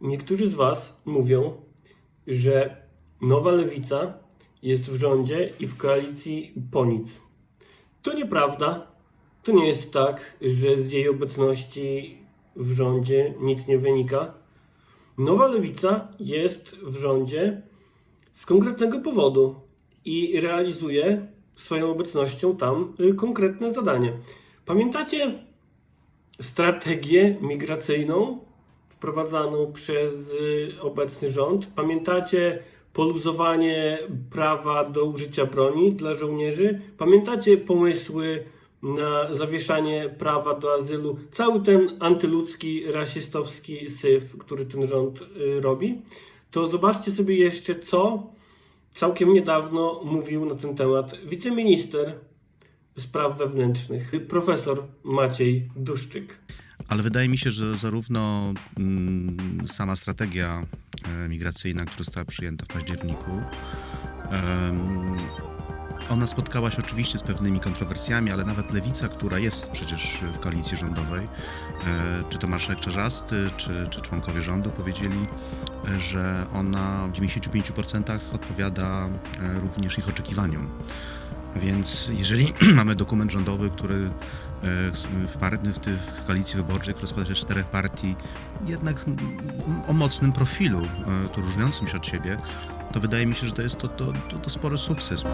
Niektórzy z Was mówią, że nowa lewica jest w rządzie i w koalicji po nic. To nieprawda. To nie jest tak, że z jej obecności w rządzie nic nie wynika. Nowa lewica jest w rządzie z konkretnego powodu i realizuje swoją obecnością tam y, konkretne zadanie. Pamiętacie strategię migracyjną wprowadzaną przez y, obecny rząd? Pamiętacie poluzowanie prawa do użycia broni dla żołnierzy? Pamiętacie pomysły na zawieszanie prawa do azylu? Cały ten antyludzki, rasistowski syf, który ten rząd y, robi? To zobaczcie sobie jeszcze, co całkiem niedawno mówił na ten temat wiceminister spraw wewnętrznych, profesor Maciej Duszczyk. Ale wydaje mi się, że zarówno mm, sama strategia e, migracyjna, która została przyjęta w październiku, ona spotkała się oczywiście z pewnymi kontrowersjami, ale nawet lewica, która jest przecież w koalicji rządowej, e, czy to marszałek Czarzasty, czy, czy członkowie rządu powiedzieli, e, że ona w 95% odpowiada również ich oczekiwaniom. Więc jeżeli mamy dokument rządowy, który w, par- w, ty- w koalicji wyborczej, która składa się z czterech partii, jednak o mocnym profilu, e, tu różniącym się od siebie, to wydaje mi się, że to jest to, to, to, to spory sukces.